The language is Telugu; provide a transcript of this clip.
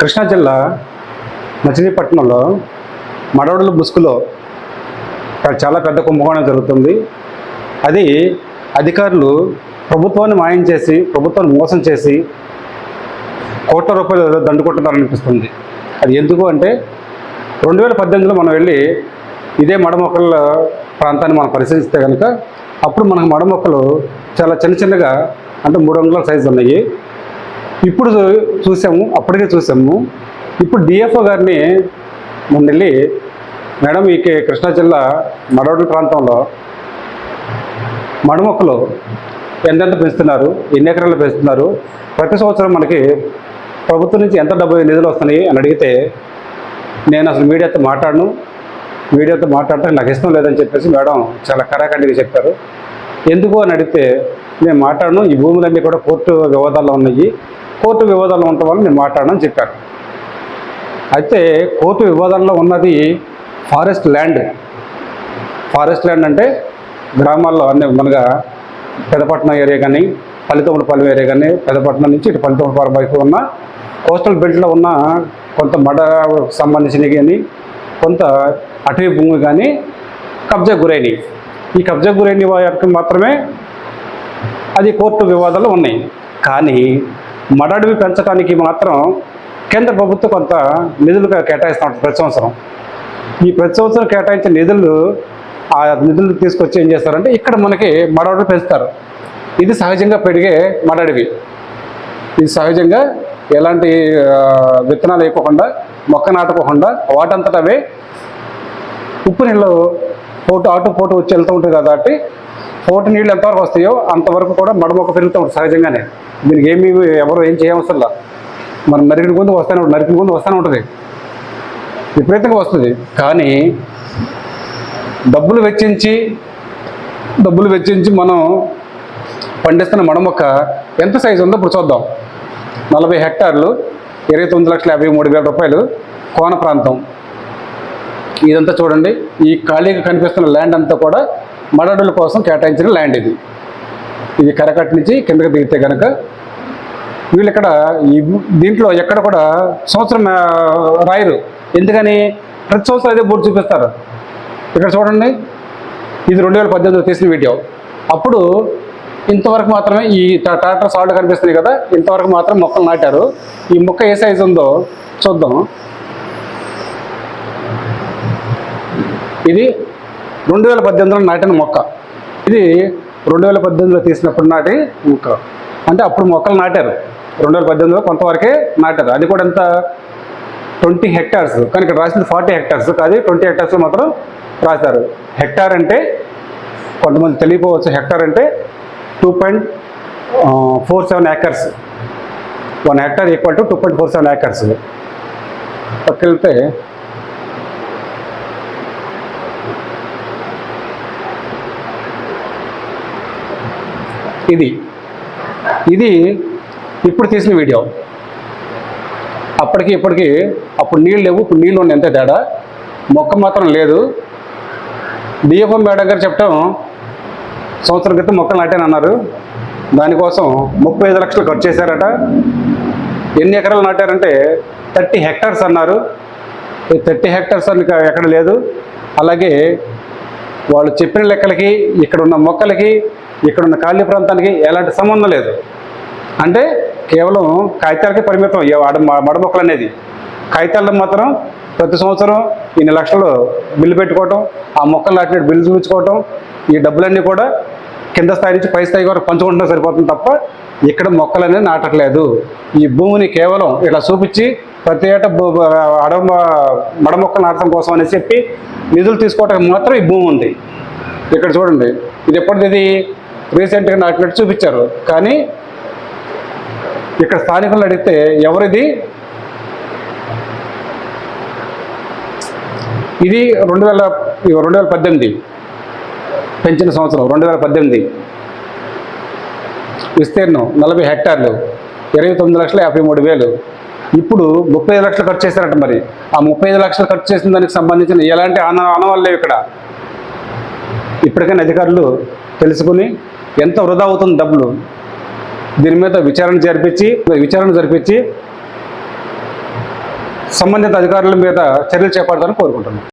కృష్ణా జిల్లా మచిలీపట్నంలో మడవడుల ముసుగులో చాలా పెద్ద కుంభకోణం జరుగుతుంది. అది అధికారులు ప్రభుత్వాన్ని మాయం చేసి ప్రభుత్వాన్ని మోసం చేసి కోట్ల రూపాయలు దండుకుంటున్నారనిపిస్తుంది అది ఎందుకు అంటే రెండు వేల పద్దెనిమిదిలో మనం వెళ్ళి ఇదే మడమొక్కల ప్రాంతాన్ని మనం పరిశీలిస్తే కనుక అప్పుడు మనకు మడమొక్కలు చాలా చిన్న చిన్నగా అంటే మూడు వందల సైజు ఉన్నాయి. ఇప్పుడు చూ- చూసాము అప్పటికే చూసాము. ఇప్పుడు డిఎఫ్ఓ గారిని మొన్న మేడం ఈ కే- కృష్ణా జిల్లా మడవడి ప్రాంతంలో మడమొక్కలు ఎంతెంత పెంచుతున్నారు ఎన్ని ఎకరాలు పెంచుతున్నారు ప్రతి సంవత్సరం మనకి ప్రభుత్వం నుంచి ఎంత డబ్బు నిధులు వస్తున్నాయి అని అడిగితే నేను అసలు మీడియాతో మాట్లాడను. మీడియాతో మాట్లాడటం నాకు ఇష్టం లేదని చెప్పేసి మేడం చాలా కరాఖండిగా చెప్పారు. ఎందుకు అని అడిగితే నేను మాట్లాడను ఈ భూములన్నీ కూడా కోర్టు వివాదాల్లో ఉన్నాయి. కోర్టు వివాదాలు ఉండటం వల్ల నేను మాట్లాడడం చెప్పాను అయితే కోర్టు వివాదంలో ఉన్నది ఫారెస్ట్ ల్యాండ్. ఫారెస్ట్ ల్యాండ్ అంటే గ్రామాల్లో అన్ని మనగా పెదపట్నం ఏరియా కానీ పల్లితోమలపాలెం ఏరియా కానీ పెదపట్నం నుంచి ఇటు పల్లితోమలపాలెం వైపు ఉన్న కోస్టల్ బెల్ట్లో ఉన్న కొంత మడ సంబంధించినవి కానీ కొంత అటవీ భూమి కానీ కబ్జా గురైనవి. ఈ కబ్జా గురైన వాటికి మాత్రమే అది కోర్టు వివాదాలు ఉన్నాయి. కానీ మడడవి పెంచడానికి మాత్రం కేంద్ర ప్రభుత్వం కొంత నిధులు కేటాయిస్తూ ఉంటుంది ప్రతి సంవత్సరం. ఈ ప్రతి సంవత్సరం కేటాయించిన నిధులు ఆ నిధులు తీసుకొచ్చి ఏం చేస్తారంటే ఇక్కడ మనకి మడడవి పెంచుతారు. ఇది సహజంగా పెరిగే మడడవి. ఇది సహజంగా ఎలాంటి విత్తనాలు వేయకోకుండా మొక్క నాటుకోకుండా వాటంతటవే ఉప్పు నీళ్ళు పోటు ఆటు పోటు వచ్చి వెళ్తూ ఉంటుంది కాబట్టి పోటు నీళ్ళు ఎంతవరకు వస్తాయో అంతవరకు కూడా మడమొక్క పెరుగుతూ ఉంటుంది సహజంగానే. దీనికి ఏమి ఎవరు ఏం చేయవసరంలా మనం నరికిన ముందు వస్తూనే ఉంటుంది నరికిన ముందు వస్తూనే ఉంటుంది. విపరీతంగా వస్తుంది. కానీ డబ్బులు వెచ్చించి డబ్బులు వెచ్చించి మనం పండిస్తున్న మడమొక్క ఎంత సైజు ఉందో ఇప్పుడు చూద్దాం. నలభై హెక్టార్లు ఇరవై తొమ్మిది లక్షల యాభై మూడు వేల రూపాయలు కోన ప్రాంతం. ఇదంతా చూడండి. ఈ ఖాళీగా కనిపిస్తున్న ల్యాండ్ అంతా కూడా మడడుల కోసం కేటాయించిన ల్యాండ్ ఇది. ఇది కరకట్ నుంచి కిందకి దిగితే కనుక వీళ్ళు ఇక్కడ ఈ దీంట్లో ఎక్కడ కూడా సంవత్సరం రాయరు. ఎందుకని? ప్రతి సంవత్సరం అదే బోర్డు చూపిస్తారు. ఇక్కడ చూడండి. ఇది రెండు వేల పద్దెనిమిదిలో తీసిన వీడియో. అప్పుడు ఇంతవరకు మాత్రమే ఈ ట్రాక్టర్ సాల్ట్ కనిపిస్తున్నాయి కదా ఇంతవరకు మాత్రం మొక్కలు నాటారు. ఈ మొక్క ఏ సైజు ఉందో చూద్దాం. ఇది రెండు వేల పద్దెనిమిదిలో నాటిన మొక్క. ఇది రెండు వేల పద్దెనిమిదిలో తీసినప్పుడు నాటి మొక్క. అంటే అప్పుడు మొక్కలు నాటారు. రెండు వేల పద్దెనిమిదిలో కొంతవరకే నాటారు. అది కూడా ఎంత? Twenty hectares. కానీ ఇక్కడ రాసింది ఫార్టీ హెక్టార్స్. కాదు ట్వంటీ హెక్టార్స్ మాత్రం రాశారు హెక్టార్ అంటే కొంతమంది తెలియపోవచ్చు హెక్టార్ అంటే two point four seven acres. One hectare equal to two point four seven acres. పక్కకెళ్తే ఇది. ఇది ఇప్పుడు తీసిన వీడియో. అప్పటికి ఇప్పటికి అప్పుడు నీళ్ళు లేవు ఇప్పుడు నీళ్ళు ఉన్నాయి ఎంత తేడా. మొక్క మాత్రం లేదు. డిఎఫ్ఎం మేడం గారు చెప్పడం సంవత్సరం క్రితం మొక్కలు నాటానన్నారు దానికోసం ముప్పై ఐదు లక్షలు ఖర్చు చేశారట. ఎన్ని ఎకరాలు నాటారంటే థర్టీ హెక్టార్స్ అన్నారు. ఈ థర్టీ హెక్టార్స్ అని ఎక్కడ లేదు. అలాగే వాళ్ళు చెప్పిన లెక్కలకి ఇక్కడ ఉన్న మొక్కలకి ఇక్కడ ఉన్న ఖాళీ ప్రాంతానికి ఎలాంటి సంబంధం లేదు. అంటే కేవలం కాగితాలకే పరిమితం ఈ మడ మొక్కలు అనేది. కాగితాల్లో మాత్రం ప్రతి సంవత్సరం ఇన్ని లక్షలు బిల్లు పెట్టుకోవటం ఆ మొక్కలు నాటిన బిల్లు చూపించుకోవటం ఈ డబ్బులన్నీ కూడా కింద స్థాయి నుంచి పై స్థాయి వరకు పంచుకుంటే సరిపోతుంది తప్ప ఇక్కడ మొక్కలు అనేది నాటట్లేదు. ఈ భూమిని కేవలం ఇట్లా చూపించి ప్రతి ఏటా భూ- అడవ మడ మొక్కలు నాటడం కోసం అని చెప్పి నిధులు తీసుకోవటానికి మాత్రం ఈ భూమి ఉంది. ఇక్కడ చూడండి ఇది ఎప్పటిది రీసెంట్గా నాటినట్టు చూపించారు. కానీ ఇక్కడ స్థానికులను అడిగితే ఎవరిది? ఇది రెండు వేల రెండు వేల పద్దెనిమిది పెంచిన సంవత్సరం రెండు వేల పద్దెనిమిది విస్తీర్ణం నలభై హెక్టార్లు ఇరవై తొమ్మిది లక్షల యాభై మూడు వేలు. ఇప్పుడు ముప్పై ఐదు లక్షలు ఖర్చు చేశారట మరి. ఆ ముప్పై ఐదు లక్షలు ఖర్చు చేసిన దానికి సంబంధించిన ఎలాంటి ఆన ఆనవాళ్ళు లేవు ఇక్కడ. ఇప్పటికైనా అధికారులు తెలుసుకుని ఎంత వృధా అవుతుంది డబ్బులు? దీని మీద విచారణ జరిపించి విచారణ జరిపించి సంబంధిత అధికారుల మీద చర్యలు చేపడతారని కోరుకుంటున్నాను